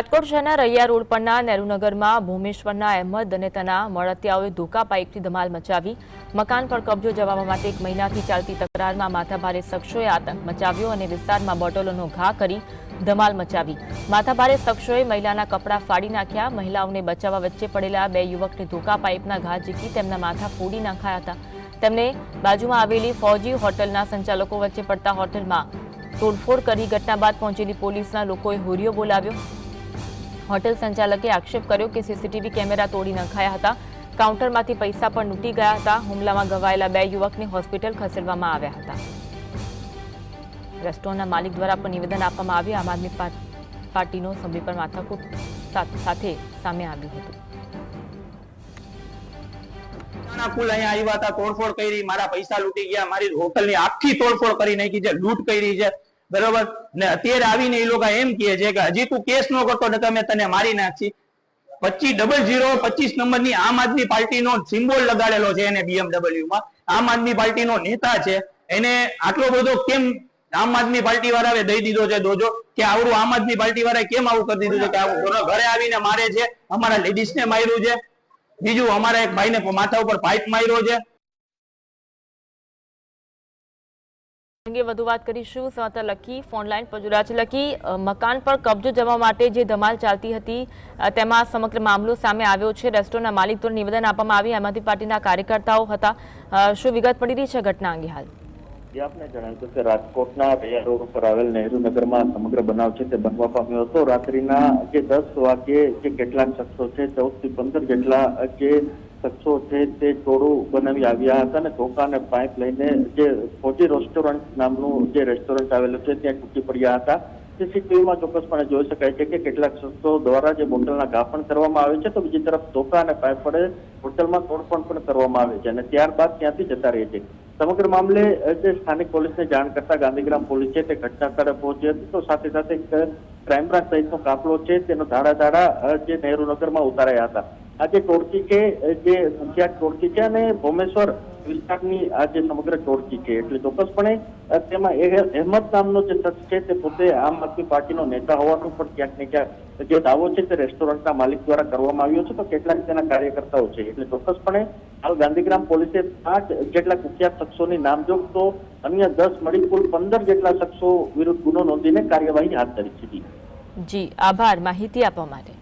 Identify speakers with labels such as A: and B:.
A: રાજકોટ શહેરના રૈયા રોડ પરના નેહરુનગરમાં ભૂમેશ્વરના અહેમદ અને તેના મળતિયાઓએ ધોકા પાઇપથી ધમાલ મચાવી. મકાન પર કબજો જવા માટે એક મહિનાથી ચાલતી તકરારમાં માથાભારે શખ્સોએ આતંક મચાવ્યો અને વિસ્તારમાં બોટલોનો ઘા કરી ધમાલ મચાવી. માથાભારે શખ્સોએ મહિલાના કપડાં ફાડી નાખ્યા. મહિલાઓને બચાવવા વચ્ચે પડેલા બે યુવકને ધોકા પાઇપના ઘા ઝીકી તેમના માથા ફોડી નાખાયા હતા. તેમને બાજુમાં આવેલી ફૌજી હોટલના સંચાલકો વચ્ચે પડતા હોટલમાં તોડફોડ કરી ઘટના બાદ પહોંચેલી પોલીસના લોકોએ હોરીઓ બોલાવ્યો. હોટેલ સંચાલકે આક્ષેપ કર્યો કે સીસીટીવી કેમેરા તોડી નખાયા હતા. કાઉન્ટરમાંથી પૈસા પણ લૂંટી ગયા હતા. હુમલામાં ઘવાયેલા બે યુવકને હોસ્પિટલ ખસેડવામાં આવ્યા હતા. રેસ્ટોરન્ટના માલિક દ્વારા પણ નિવેદન આપવામાં આવ્યું. આમ આદમી પાર્ટીનો સમય પર માથાકૂટ સાથે સામે આવ્યું હતું.
B: નાના કુલ અહીંયા હતા તોડફોડ કરી. મારા પૈસા લૂંટી ગયા. મારી હોટલની આખી તોડફોડ કરી નાખી છે. લૂંટ કરી છે. બરોબર? ને અત્યારે આવીને એ લોકો એમ કહે છે કે હજી તું કેસ નો કરતો નકર તને મારી નાખી. પચીસ ડબલ જીરો પચીસ નંબરની આમ આદમી પાર્ટીનો સિમ્બોલ લગાડેલો છે એને બીએમડબલ્યુ માં. આમ આદમી પાર્ટીનો નેતા છે. એને આટલો બધો કેમ આમ આદમી પાર્ટી વાળાએ દઈ દીધો છે દોજો કે આવડું આમ આદમી પાર્ટી વાળાએ કેમ આવું કરી દીધું છે? કે આવું ઘરે- આવીને મારે છે. અમારા લેડીઝ ને માર્યું છે. બીજું અમારા એક ભાઈને માથા ઉપર પાઇપ માર્યો છે.
A: અંગે વધુ વાત કરીશું. સંવાદદાતા લકી ફોનલાઈન પર જોડાયા છે. લકી મકાન પર કબજો જમવા માટે જે ધમાલ ચાલતી હતી તેમાં સમગ્ર મામલો સામે આવ્યો છે. રેસ્ટોરન્ટના માલિક દ્વારા નિવેદન આપવામાં આવી આમ પાર્ટીના કાર્યકર્તાઓ હતા. શું વિગત પડી રહી છે ઘટના અંગે હાલ?
C: જે આપને જણાવ્યું કે રાજકોટના રૈયા રોડ ઉપર આવેલ નહેરુ નગરમાં સમગ્ર બનાવ છે તે બનવા પામ્યો હતો. રાત્રિના જે દસ વાગ્યે જે કેટલાક શખ્સો છે, ચૌદથી પંદર જેટલા જે શખ્સો છે તે ટોળું બનાવી આવ્યા હતા અને ધોકા અને પાઇપ લઈને જે ફોજી રેસ્ટોરન્ટ નામનું જે રેસ્ટોરન્ટ આવેલું છે ત્યાં તૂટી પડ્યા હતા. સીસીટીવીમાં ચોક્કસપણે જોઈ શકાય છે કે કેટલાક શખ્સો દ્વારા જે બોટલના ઘા પણ કરવામાં આવે છે તો બીજી તરફ ધોકા અને પાઇપ વડે હોટલમાં તોડફોડ પણ કરવામાં આવે છે અને ત્યારબાદ ત્યાંથી જતા રહે છે. સમગ્ર મામલે જે સ્થાનિક પોલીસને જાણ કરતા ગાંધીગ્રામ પોલીસ છે તે ઘટના સ્થળે પહોંચી હતી તો સાથે સાથે ક્રાઇમ બ્રાન્ચ સહિતનો કાફલો છે તેનો ધાડા ધાડા જે નહેરુ નગરમાં ઉતારાયા હતા. આ જે ટોળકી કે જે સંખ્યા ટોળકી છે અને ભોમેશ્વર વિસ્તારની આ જે સમગ્ર ટોળકી છે એટલે ચોક્કસપણે તેમાં અહેમદ નામનો જે શખ્સ છે, તે પોતે આમ આદમી પાર્ટીનો નેતા હોવાનું પણ ક્યાંક ને ક્યાંક જે દાવો છે તે રેસ્ટોરન્ટના માલિક દ્વારા કરવામાં આવ્યો છે, તો કેટલાક તેના કાર્યકર્તાઓ છે. એટલે ચોક્કસપણે, હાલ ગાંધીગ્રામ પોલીસે પાંચ જેટલા કુખ્યાત શખ્સોની નામજોગ તો અન્ય દસ મળી કુલ પંદર જેટલા શખ્સો વિરુદ્ધ ગુનો નોંધીને કાર્યવાહી હાથ ધરી છે.
A: જી, આભાર. માહિતી આપવા માટે.